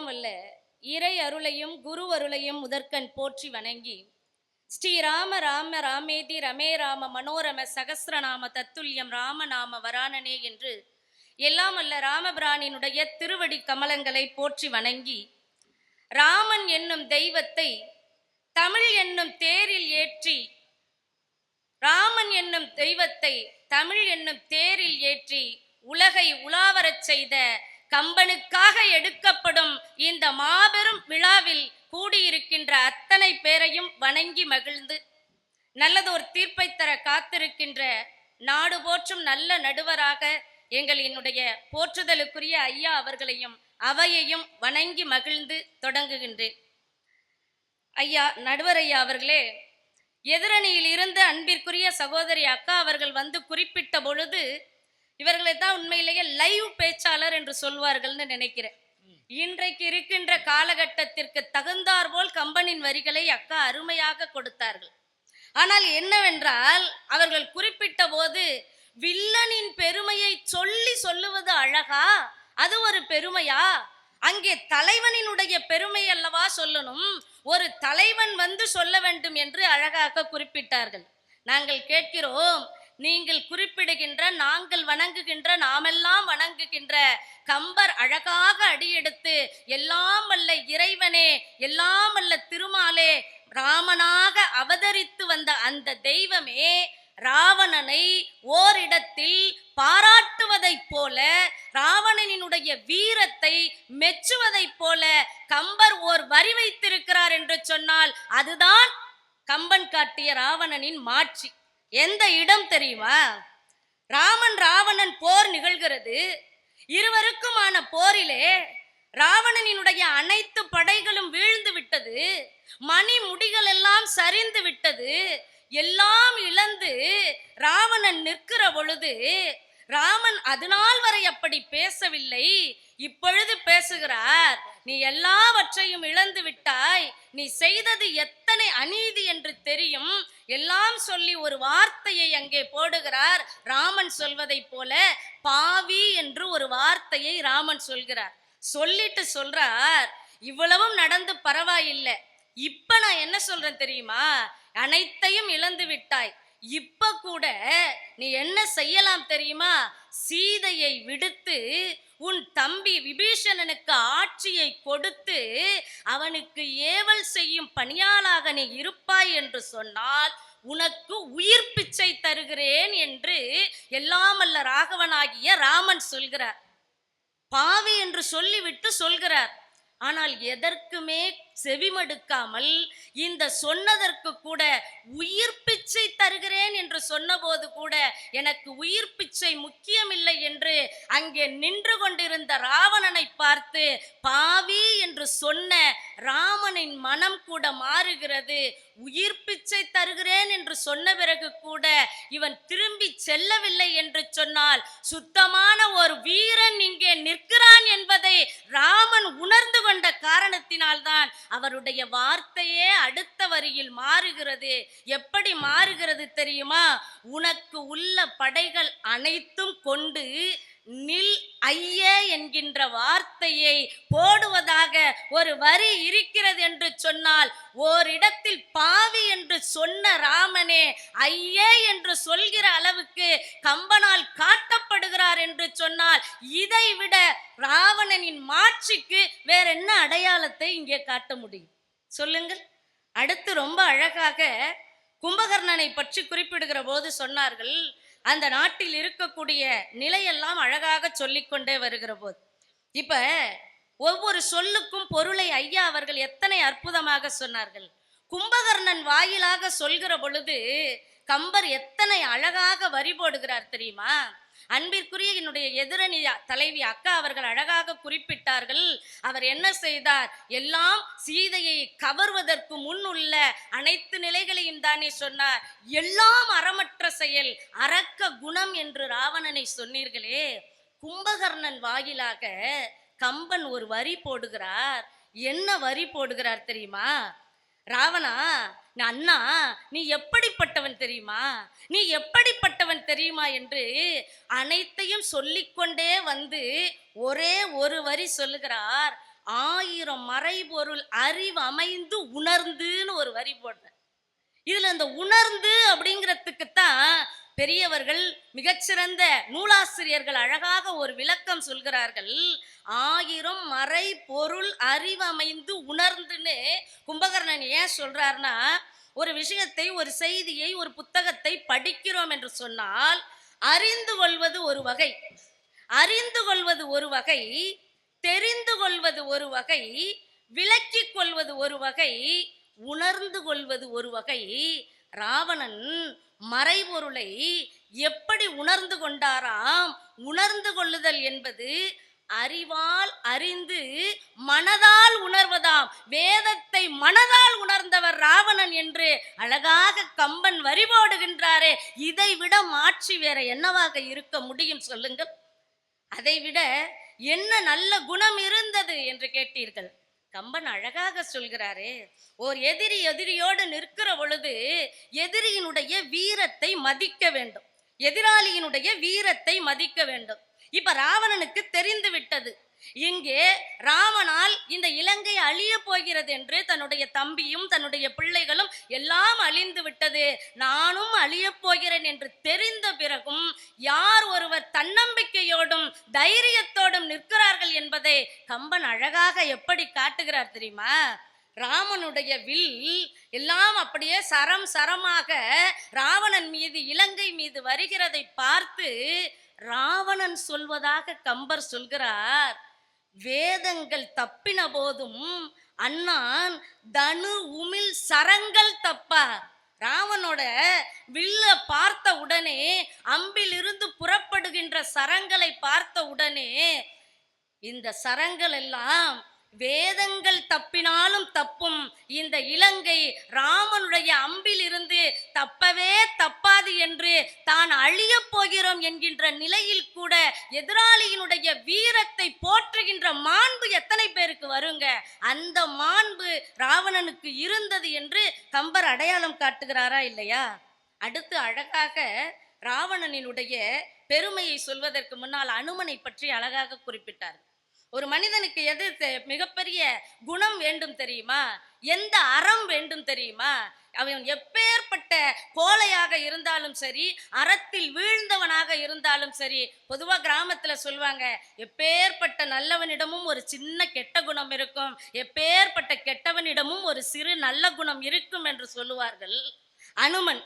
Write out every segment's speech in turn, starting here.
எல்லாம் இறை அருளையும் குரு அருளையும் முதற்கண் போற்றி வணங்கி ஸ்ரீ ராம ராம ராமேதி ரமே ராம மனோரம சகசிரநாம தத்துல்யம் ராமநாம வரானனே என்று எல்லாம் அல்ல ராமபிரானினுடைய திருவடி கமலங்களை போற்றி வணங்கி ராமன் என்னும் தெய்வத்தை தமிழ் என்னும் தேரில் ஏற்றி ராமன் என்னும் தெய்வத்தை தமிழ் என்னும் தேரில் ஏற்றி உலகை உலாவரச் செய்த கம்பனுக்காக எடுக்கப்படும் இந்த மாபெரும் விழாவில் கூடியிருக்கின்ற அத்தனை பேரையும் வணங்கி மகிழ்ந்து நல்லதொரு தீர்ப்பை தர காத்திருக்கின்ற நாடு போற்றும் நல்ல நடுவராக எங்களினுடைய போற்றுதலுக்குரிய ஐயா அவர்களையும் அவையையும் வணங்கி மகிழ்ந்து தொடங்குகின்றேன். ஐயா நடுவர் ஐயா அவர்களே எதிரணியில் இருந்து அன்பிற்குரிய சகோதரி அக்கா அவர்கள் வந்து குறிப்பிட்ட பொழுது இவர்களை தான் உண்மையிலேயே லைவ் பேச்சாளர் என்று சொல்வார்கள்னு நினைக்கிறேன். இன்றைக்கு இருக்கின்ற காலகட்டத்திற்கு தகுந்தார் போல் கம்பனின் வரிகளை அக்கா அருமையாக கொடுத்தார்கள். ஆனால் என்னவென்றால் அவர்கள் குறிப்பிட்ட போது வில்லனின் பெருமையை சொல்லி சொல்லுவது அழகா? அது ஒரு பெருமையா? அங்கே தலைவனினுடைய பெருமை அல்லவா சொல்லணும்? ஒரு தலைவன் வந்து சொல்ல வேண்டும் என்று அழகாக குறிப்பிட்டார்கள். நாங்கள் கேட்கிறோம் நீங்கள் குறிப்பிடுகின்ற நாங்கள் வணங்குகின்ற நாமெல்லாம் வணங்குகின்ற கம்பர் அழகாக அடியெடுத்து எல்லாம் அல்ல இறைவனே எல்லாம் அல்ல திருமாலே ராமனாக அவதரித்து வந்த அந்த தெய்வமே ராவணனை ஓரிடத்தில் பாராட்டுவதைப் போல ராவணனினுடைய வீரத்தை மெச்சுவதைப் போல கம்பர் ஓர் வரி வைத்திருக்கிறார் என்று சொன்னால் அதுதான் கம்பன் காட்டிய ராவணனின் மாட்சி. எந்த இடம் தெரியுமா? ராமன் ராவணன் போர் நிகழ்கிறது. இருவருக்குமான போரிலே ராவணனினுடைய அனைத்து படைகளும் வீழ்ந்து விட்டது. மணி முடிகள் எல்லாம் சரிந்து விட்டது. எல்லாம் இழந்து ராவணன் நிற்கிற பொழுது ராமன் அதனால் வரை அப்படி பேசவில்லை. இப்பொழுது பேசுகிறார் நீ எல்லாவற்றையும் இழந்து விட்டாய். நீ செய்தது எத்தனை அநீதி என்று தெரியும். எல்லாம் சொல்லி ஒரு வார்த்தையை அங்கே போடுகிறார். ராமன் சொல்வதைப் போல பாவி என்று ஒரு வார்த்தையை ராமன் சொல்கிறார். சொல்லிட்டு சொல்றார் இவ்வளவும் நடந்து பரவாயில்லை. இப்ப நான் என்ன சொல்றேன் தெரியுமா? அனைத்தையும் இழந்து விட்டாய். இப்ப கூட நீ என்ன செய்யலாம் தெரியுமா? சீதையை விடுத்து உன் தம்பி விபீஷணனுக்கு ஆட்சியை கொடுத்து அவனுக்கு ஏவல் செய்யும் பணியாளாக நீ இருப்பாய் என்று சொன்னால் உனக்கு உயிர் பிச்சை தருகிறேன் என்று எல்லாமல்ல ராகவனாகிய ராமன் சொல்கிறார். பாவி என்று சொல்லிவிட்டு சொல்கிறார். ஆனால் எதற்குமே செவிமடுக்காமல் இந்த சொன்னதற்கு கூட உயிர் பிச்சை தருகிறேன் என்று சொன்னபோது கூட எனக்கு உயிர் பிச்சை முக்கியமில்லை என்று அங்கே நின்று கொண்டிருந்த ராவணனை பார்த்து பாவி என்று சொன்ன ராமனின் மனம் கூட மாறுகிறது. உயிர் பிச்சை தருகிறேன் என்று சொன்ன பிறகு கூட இவன் திரும்பி செல்லவில்லை என்று சொன்னால் சுத்தமான ஒரு வீரன் இங்கே நிற்கிறான் என்பதை ராமன் உணர்ந்து கொண்ட காரணத்தினால்தான் அவருடைய வார்த்தையே அடுத்த வரியில் மாறுகிறது. எப்படி மாறுகிறது தெரியுமா? உனக்கு உள்ள படைகள் அனைத்தும் கொண்டு நில் ஐயே என்கின்ற வார்த்தையை போடுவதாக ஒரு வரி இருக்கிறது என்று சொன்னால் ஓரிடத்தில் பாவி என்று சொன்ன ராமனே ஐயே என்று சொல்கிற அளவுக்கு கம்பனால் காட்டப்படுகிறார் என்று சொன்னால் இதை விட ராவணனின் மாட்சிக்கு வேற என்ன அடையாளத்தை இங்கே காட்ட முடியும்? சொல்லுங்கள். அடுத்து ரொம்ப அழகாக கும்பகர்ணனை பற்றி குறிப்பிடுகிற போது சொன்னார்கள் அந்த நாட்டில் இருக்கக்கூடிய நிலையெல்லாம் அழகாக சொல்லிக்கொண்டே வருகிற போது இப்ப ஒவ்வொரு சொல்லுக்கும் பொருளை ஐயா அவர்கள் எத்தனை அற்புதமாக சொன்னார்கள். கும்பகர்ணன் வாயிலாக சொல்கிற பொழுது கம்பர் எத்தனை அழகாக வரி போடுகிறார் தெரியுமா? அன்பிற்குரிய என்னுடைய எதிரணி தலைவி அக்கா அவர்கள் அழகாக குறிப்பிட்டார்கள். அவர் என்ன செய்தார்? எல்லாம் சீதையை கவர்வதற்கு முன் உள்ள அனைத்து நிலைகளையும் தானே சொன்னார். எல்லாம் அறமற்ற செயல் அரக்க குணம் என்று ராவணனை சொன்னீர்களே. கும்பகர்ணன் வாயிலாக கம்பன் ஒரு வரி போடுகிறார். என்ன வரி போடுகிறார் தெரியுமா? ராவணா அண்ணா நீ எப்படிப்பட்டவன் தெரியுமா? நீ எப்படிப்பட்டவன் தெரியுமா என்று அனைத்தையும் சொல்லிக்கொண்டே வந்து ஒரே ஒரு வரி சொல்லுகிறார். ஆயிரம் மறைபொருள் அறிவு அமைந்து உணர்ந்துன்னு ஒரு வரி போடுறேன். இதுல இந்த உணர்ந்து அப்படிங்கிறதுக்குத்தான் பெரியவர்கள் மிகச்சிறந்த நூலாசிரியர்கள் அழகாக ஒரு விளக்கம் சொல்கிறார்கள். ஆயிரம் மறை பொருள் அறிவமைந்து உணர்ந்துன்னு கும்பகர்ணன் ஏன் சொல்றாருன்னா ஒரு விஷயத்தை ஒரு செய்தியை ஒரு புத்தகத்தை படிக்கிறோம் என்று சொன்னால் அறிந்து கொள்வது ஒரு வகை. அறிந்து கொள்வது ஒரு வகை தெரிந்து கொள்வது ஒரு வகை விளக்கிக் கொள்வது ஒரு வகை உணர்ந்து கொள்வது ஒரு வகை. ராவணன் மறைபொருளை எப்படி உணர்ந்து கொண்டாராம்? உணர்ந்து கொள்ளுதல் என்பது அறிவால் அறிந்து மனதால் உணர்வதாம். வேதத்தை மனதால் உணர்ந்தவர் ராவணன் என்று அழகாக கம்பன் வரி போடுகின்றாரே. இதை விட மாற்றி வேற என்னவாக இருக்க முடியும் சொல்லுங்கள். அதைவிட என்ன நல்ல குணம் இருந்தது என்று கேட்டீர்கள். கம்பன் அழகாக சொல்கிறாரே ஓர் எதிரி எதிரியோடு நிற்கிற பொழுது எதிரியினுடைய வீரத்தை மதிக்க வேண்டும். எதிராளியினுடைய வீரத்தை மதிக்க வேண்டும். இப்ப ராவணனுக்கு தெரிந்து விட்டது. இங்கே ராவணால் இந்த இலங்கை அழிய போகிறது என்று தன்னுடைய தம்பியும் தன்னுடைய பிள்ளைகளும் எல்லாம் அழிந்து விட்டது. நானும் அழியப் போகிறேன் என்று தெரிந்த பிறகும் யார் ஒருவர் தன்னம்பிக்கையோடும் தைரியத்தோடும் நிற்கிறார்கள் என்பதை கம்பன் அழகாக எப்படி காட்டுகிறார் தெரியுமா? ராமனுடைய வில் எல்லாம் அப்படியே சரம் சரமாக ராவணன் மீது இலங்கை மீது வருகிறதை பார்த்து ராவணன் சொல்வதாக கம்பர் சொல்கிறார். வேதங்கள் தப்பின போதும் அண்ணான் தனு உமிழ் சரங்கள் தப்பார். ராவனோட வில்ல பார்த்த உடனே அம்பிலிருந்து புறப்படுகின்ற சரங்களை பார்த்த உடனே இந்த சரங்கள் எல்லாம் வேதங்கள் தப்பினாலும் தப்பும். இந்த இலங்கை ராமனுடைய அம்பில் இருந்து தப்பவே தப்பாது என்று தான் அழியப் போகிறோம் என்கின்ற நிலையில் கூட எதிராளியினுடைய வீரத்தை போற்றுகின்ற மாண்பு எத்தனை பேருக்கு வருங்க? அந்த மாண்பு ராவணனுக்கு இருந்தது என்று கம்பர் அடையாளம் காட்டுகிறாரா இல்லையா? அடுத்து அழகாக ராவணனினுடைய பெருமையை சொல்வதற்கு முன்னால் அனுமனை பற்றி அழகாக குறிப்பிட்டார். ஒரு மனிதனுக்கு எது மிகப்பெரிய குணம் வேண்டும் தெரியுமா? எந்த அறம் வேண்டும் தெரியுமா? அவன் எப்பேற்பட்ட கோலையாக இருந்தாலும் சரி அறத்தில் வீழ்ந்தவனாக இருந்தாலும் சரி பொதுவாக கிராமத்தில் சொல்லுவாங்க எப்பேற்பட்ட நல்லவனிடமும் ஒரு சின்ன கெட்ட குணம் இருக்கும் எப்பேற்பட்ட கெட்டவனிடமும் ஒரு சிறு நல்ல குணம் இருக்கும் என்று சொல்லுவார்கள். அனுமன்.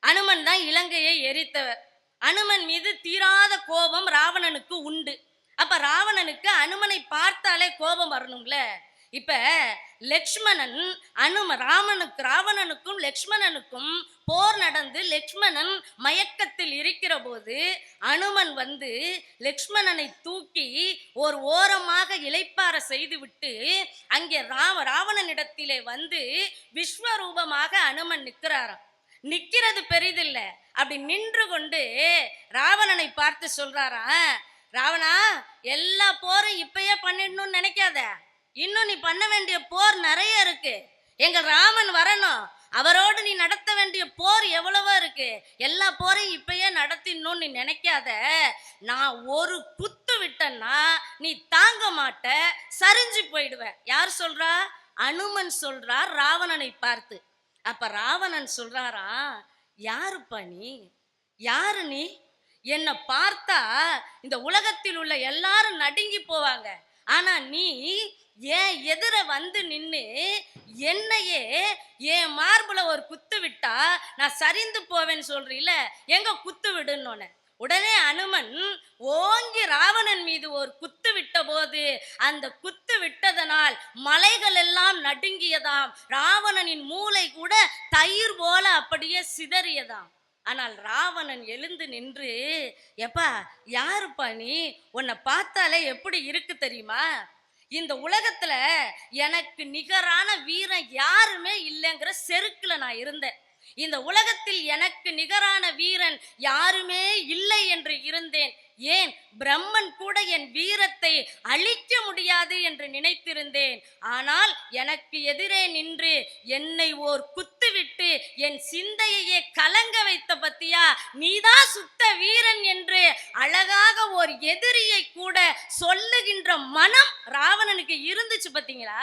அனுமன் தான் இலங்கையை எரித்தவர். அனுமன் மீது தீராத கோபம் ராவணனுக்கு உண்டு. அப்ப ராவணனுக்கு அனுமனை பார்த்தாலே கோபம் வரணும்ல? இப்ப லக்ஷ்மணன் அனும ராமனுக்கு ராவணனுக்கும் லக்ஷ்மணனுக்கும் போர் நடந்து லக்ஷ்மணன் மயக்கத்தில் இருக்கிற போது அனுமன் வந்து லக்ஷ்மணனை தூக்கி ஒரு ஓரமாக இளைப்பாற செய்துவிட்டு அங்கே ராவ ராவணனிடத்திலே வந்து விஸ்வரூபமாக அனுமன் நிற்கிறாராம். நிற்கிறது பெரிதில்லை. அப்படி நின்று கொண்டு ராவணனை பார்த்து சொல்றாரா ராவணா எல்லா போரும் இப்பயே பண்ணிடணும்னு நினைக்காத. இன்னும் நீ பண்ண வேண்டிய போர் நிறைய இருக்கு. எங்க ராமன் வரணும். அவரோடு நீ நடத்த வேண்டிய போர் எவ்வளவோ இருக்கு. எல்லா போரையும் இப்பயே நடத்திடணும்னு நீ நினைக்காத. நான் ஒரு குத்து விட்டேன்னா நீ தாங்க மாட்ட சரிஞ்சு போயிடுவ. யார் சொல்றா? அனுமன் சொல்றா ராவணனை பார்த்து. அப்ப ராவணன் சொல்றாரா யாருப்பா நீ? யாரு நீ? என்னை பார்த்தா இந்த உலகத்தில் உள்ள எல்லாரும் நடுங்கி போவாங்க. ஆனா நீ ஏன் எதிர வந்து நின்று என்னையே என் மார்புல ஒரு குத்து விட்டா நான் சரிந்து போவேன்னு சொல்றீல எங்க குத்து விடுன்னு உடனே அனுமன் ஓங்கி ராவணன் மீது ஒரு குத்து விட்ட போது அந்த குத்து விட்டதனால் மலைகள் எல்லாம் நடுங்கியதாம். ராவணனின் மூளை கூட தயிர் போல அப்படியே சிதறியதாம். ஆனால் ராவணன் எழுந்து நின்று எப்பா யாருப்பா நீ? உன்னை பார்த்தாலே எப்படி இருக்கு தெரியுமா? இந்த உலகத்துல எனக்கு நிகரான வீரன் யாருமே இல்லைங்கிற செருக்குல நான் இருந்தேன். இந்த உலகத்தில் எனக்கு நிகரான வீரன் யாருமே இல்லை என்று இருந்தேன். ஏன்? பிரம்மன் கூட என் வீரத்தை அழிக்க முடியாது என்று நினைத்திருந்தேன். ஆனால் எனக்கு எதிரே நின்று என்னை ஓர் விட்டு என் சிந்தையையே கலங்க வைத்த பத்தியா? நீதான் சுத்த வீரன் என்று அழகாக ஒரு எதிரியை கூட சொல்லுகின்ற மனம் ராவணனுக்கு இருந்துச்சு பார்த்தீங்களா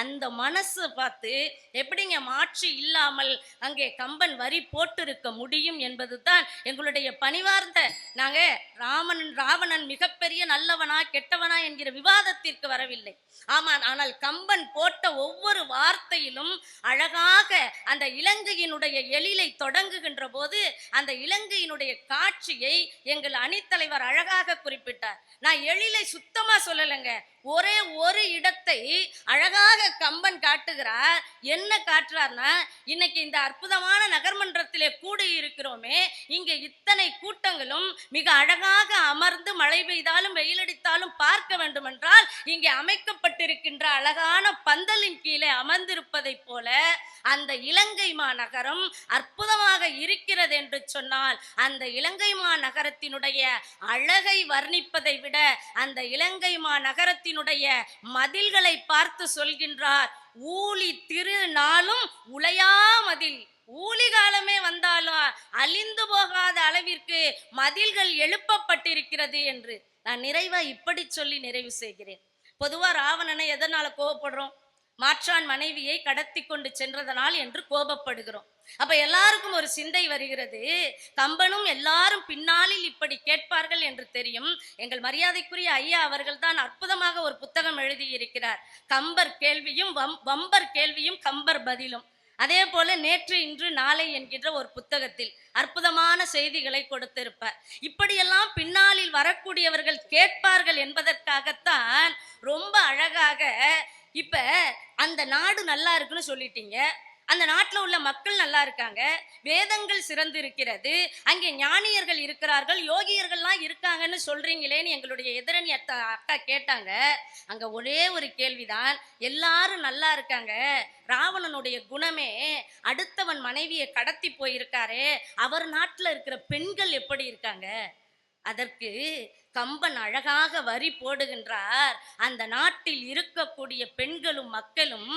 அந்த மனசு பார்த்து எப்படிங்க மாற்றி இல்லாமல் அங்கே கம்பன் வரி போட்டிருக்க முடியும் என்பது தான் எங்களுடைய பணிவார்ந்த நாங்கள் ராமன் ராவணன் மிகப்பெரிய நல்லவனா கெட்டவனா என்கிற விவாதத்திற்கு வரவில்லை. ஆமாம் ஆனால் கம்பன் போட்ட ஒவ்வொரு வார்த்தையிலும் அழகாக அந்த இலங்கையினுடைய எழிலை தொடங்குகின்ற போது அந்த இலங்கையினுடைய காட்சியை எங்கள் அணித்தலைவர் அழகாக குறிப்பிட்டார். நான் எழிலை சுத்தமா சொல்லலைங்க. ஒரே ஒரு இடத்தை அழகாக கம்பன் காட்டுகிறார். என்ன காட்டுறார்னா இன்னைக்கு இந்த அற்புதமான நகர்மன்றத்திலே கூடி இருக்கிறோமே இங்கே இத்தனை கூட்டங்களும் மிக அழகாக அமர்ந்து மழை பெய்தாலும் வெயிலடித்தாலும் பார்க்க வேண்டுமென்றால் இங்கே அமைக்கப்பட்டிருக்கின்ற அழகான பந்தலின் கீழே அமர்ந்திருப்பதைப் போல அந்த இலங்கை மாநகரம் அற்புதமாக இருக்கிறது என்று சொன்னால் அந்த இலங்கை மாநகரத்தினுடைய அழகை வர்ணிப்பதை விட அந்த இலங்கை மாநகரத்தினுடைய மதில்களை பார்த்து சொல்கின்றார் ஊழி திருநாளும் உளையா மதில். ஊழி காலமே வந்தாலும் அழிந்து போகாத அளவிற்கு மதில்கள் எழுப்பப்பட்டிருக்கிறது என்று. நான் நிறைவா இப்படி சொல்லி நிறைவு செய்கிறேன். பொதுவா ராவணனை எதனால கோவப்படுறோம்? மாற்றான் மனைவியை கடத்தி கொண்டு சென்றதனால் என்று கோபப்படுகிறோம். அப்ப எல்லாருக்கும் ஒரு சிந்தை வருகிறது. கம்பனும் எல்லாரும் பின்னாளில் இப்படி கேட்பார்கள் என்று தெரியும். எங்கள் மரியாதைக்குரிய ஐயா அவர்கள் தான் அற்புதமாக ஒரு புத்தகம் எழுதியிருக்கிறார். கம்பர் கேள்வியும் வம்- வம்பர் கேள்வியும் கம்பர் பதிலும். அதே போல நேற்று இன்று நாளை என்கின்ற ஒரு புத்தகத்தில் அற்புதமான செய்திகளை கொடுத்திருப்பார். இப்படியெல்லாம் பின்னாளில் வரக்கூடியவர்கள் கேட்பார்கள் என்பதற்காகத்தான் ரொம்ப அழகாக இப்ப அந்த நாடு நல்லா இருக்குன்னு சொல்லிட்டீங்க. அந்த நாட்டில் உள்ள மக்கள் நல்லா இருக்காங்க. வேதங்கள் சிறந்து இருக்கிறது. அங்கே ஞானியர்கள் இருக்கிறார்கள். யோகியர்கள்லாம் இருக்காங்கன்னு சொல்றீங்களேன்னு எங்களுடைய எதிரணி அத்தா அக்கா கேட்டாங்க. அங்க ஒரே ஒரு கேள்விதான். எல்லாரும் நல்லா இருக்காங்க. ராவணனுடைய குணமே அடுத்தவன் மனைவியை கடத்தி போயிருக்காரே. அவர் நாட்டில் இருக்கிற பெண்கள் எப்படி இருக்காங்க? அதற்கு கம்பன் அழகாக வரி போடுகின்றார். அந்த நாட்டில் இருக்கக்கூடிய பெண்களும் மக்களும்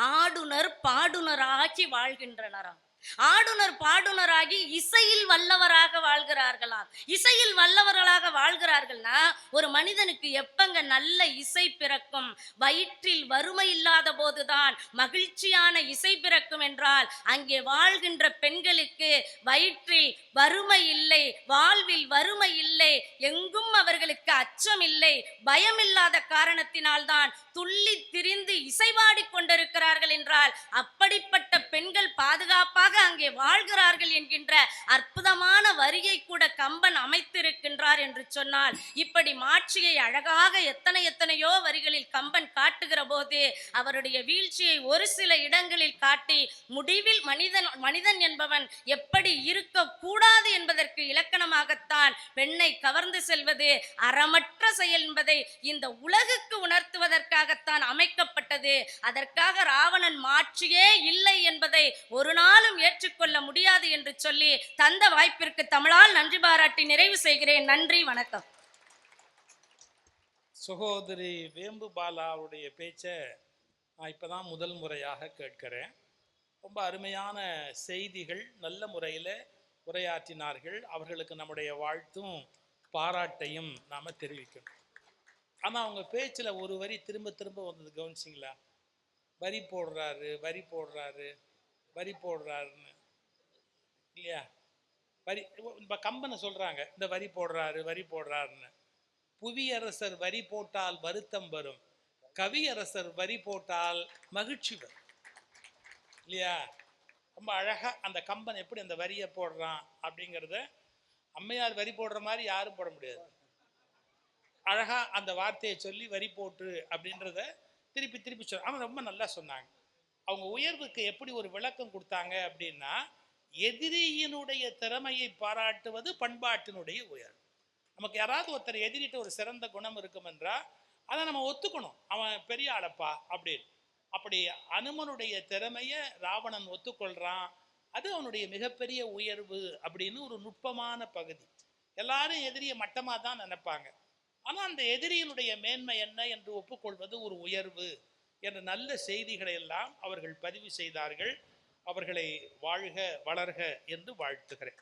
ஆடுனர் பாடுனராகி வாழ்கின்றனராம். ஆடுனர் பாடுனராகி இசையில் வல்லவராக வாழ்கிறார்களாம். இசையில் வல்லவர்களாக வாழ்கிறார்கள்னா ஒரு மனிதனுக்கு எப்பங்க நல்ல இசை பிறக்கும்? வயிற்றில் வறுமை இல்லாத போதுதான் மகிழ்ச்சியான இசை பிறக்கும் என்றால் அங்கே வாழ்கின்ற பெண்களுக்கு வயிற்றில் வறுமை இல்லை வாழ்வில் வறுமை இல்லை எங்கும் அவர்களுக்கு அச்சம் இல்லை பயம் இல்லாத காரணத்தினால்தான் துள்ளி திரிந்து இசைபாடி கொண்டிருக்கிறார்கள் என்றால் அப்படிப்பட்ட பெண்கள் பாதுகாப்பாக அங்கே வாழ்கிறார்கள் என்கின்ற அற்புதமான வரியை கூட கம்பன் அமைத்திருக்கின்றார் என்று சொன்னால் இப்படி மாட்சியை அழகாக எத்தனை எத்தனையோ வரிகளில் கம்பன் காட்டுகிற போது அவருடைய வீழ்ச்சியை ஒரு சில இடங்களில் காட்டி முடிவில் மனிதன் மனிதன் என்பவன் எப்படி இருக்க கூடாது என்பதற்கு இலக்கணமாகத்தான் பெண்ணை கவர்ந்து செல்வது அறமற்ற செயல் என்பதை இந்த உலகுக்கு உணர்த்துவதற்காகத்தான் அமைக்கப்பட்டது. அதற்காக ராவணன் மாட்சியே இல்லை என்பதை ஒரு நாளும் ஏற்றுக்கொள்ள முடியாது என்று சொல்லி தந்த வாய்ப்பிற்கு தமிழால் நன்றி பாராட்டி நிறைவு செய்கிறேன். நன்றி வணக்கம். சகோதரி வேம்பு பாலாவுடைய பேச்சை நான் இப்போ தான் முதல் முறையாக கேட்கிறேன். ரொம்ப அருமையான செய்திகள் நல்ல முறையில் உரையாற்றினார்கள். அவர்களுக்கு நம்முடைய வாழ்த்தும் பாராட்டையும் நாம் தெரிவிக்கணும். ஆனால் அவங்க பேச்சில் ஒரு வரி திரும்ப திரும்ப வந்தது கவனிச்சிங்களா? வரி போடுறாரு வரி போடுறாரு. வரி போடுறாருன்னு. இல்லையா? வரி இப்போ கம்பனை சொல்கிறாங்க இந்த வரி போடுறாரு வரி போடுறாருன்னு. புவியரசர் வரி போட்டால் வருத்தம் வரும். கவியரசர் வரி போட்டால் மகிழ்ச்சி வரும். இல்லையா? ரொம்ப அழகா அந்த கம்பன் எப்படி அந்த வரியை போடுறான் அப்படிங்கிறத அம்மையார் வரி போடுற மாதிரி யாரும் போட முடியாது. அழகா அந்த வார்த்தையை சொல்லி வரி போட்டு அப்படின்றத திருப்பி திருப்பி சொல் ஆனால் ரொம்ப நல்லா சொன்னாங்க. அவங்க உயர்வுக்கு எப்படி ஒரு விளக்கம் கொடுத்தாங்க அப்படின்னா எதிரியினுடைய திறமையை பாராட்டுவது பண்பாட்டினுடைய உயர்வு. நமக்கு யாராவது ஒருத்தர் எதிரிட்ட ஒரு சிறந்த குணம் இருக்கும் என்றால் அதை நம்ம ஒத்துக்கணும். அவன் பெரிய ஆளப்பா அப்படின்னு. அப்படி அனுமனுடைய திறமையை ராவணன் ஒத்துக்கொள்கிறான் அது அவனுடைய மிகப்பெரிய உயர்வு அப்படின்னு ஒரு நுட்பமான பகுதி. எல்லாரும் எதிரியை மட்டமாக தான் நினைப்பாங்க. ஆனால் அந்த எதிரியினுடைய மேன்மை என்ன என்று ஒப்புக்கொள்வது ஒரு உயர்வு. என்ற நல்ல செய்திகளை எல்லாம் அவர்கள் பதிவு செய்தார்கள். அவர்களை வாழ்க வளர்க என்று வாழ்த்துகிறேன்.